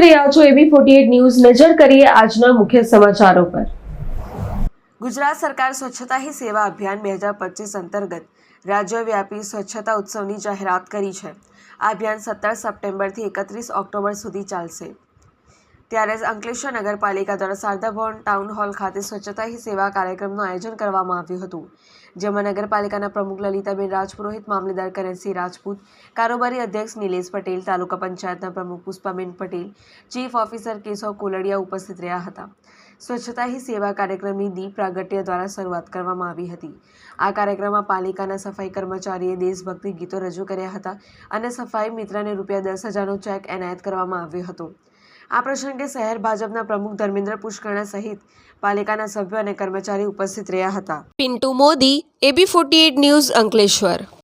રહ્યા છો એબી forty news. નજર કરીએ આજના મુખ્ય સમાચારો પર. ગુજરાત સરકાર સ્વચ્છતા હી સેવા અભિયાન બે હજાર પચીસ અંતર્ગત રાજ્યવ્યાપી સ્વચ્છતા ઉત્સવની જાહેરાત કરી છે. આ અભિયાન સત્તર સપ્ટેમ્બરથી એકત્રીસ ઓક્ટોબર સુધી ચાલશે. ત્યારે જ અંકલેશ્વર નગરપાલિકા દ્વારા શારદા ભવન ટાઉન હોલ ખાતે સ્વચ્છતા હી સેવા કાર્યક્રમનું આયોજન કરવામાં આવ્યું હતું, જેમાં નગરપાલિકાના પ્રમુખ લલિતાબેન રાજપુરોહિત, મામલેદાર કરણસિંહ રાજપૂત, કારોબારી અધ્યક્ષ નિલેશ પટેલ, તાલુકા પંચાયતના પ્રમુખ પુષ્પાબેન પટેલ, ચીફ ઓફિસર કેશવ કોલડિયા ઉપસ્થિત રહ્યા હતા. સ્વચ્છતા હી સેવા કાર્યક્રમની દીપ પ્રાગટ્ય દ્વારા શરૂઆત કરવામાં આવી હતી. આ કાર્યક્રમમાં પાલિકાના સફાઈ કર્મચારીએ દેશભક્તિ ગીતો રજૂ કર્યા હતા અને સફાઈ મિત્રને રૂપિયા દસ હજારનો ચેક એનાયત કરવામાં આવ્યો હતો. આ પ્રસંગે શહેર ભાજપના પ્રમુખ ધર્મેન્દ્ર પુષ્કરણા સહિત પાલિકાના સભ્યો અને કર્મચારી ઉપસ્થિત રહ્યા હતા. Pintu Modi AB forty news Ankleshwar.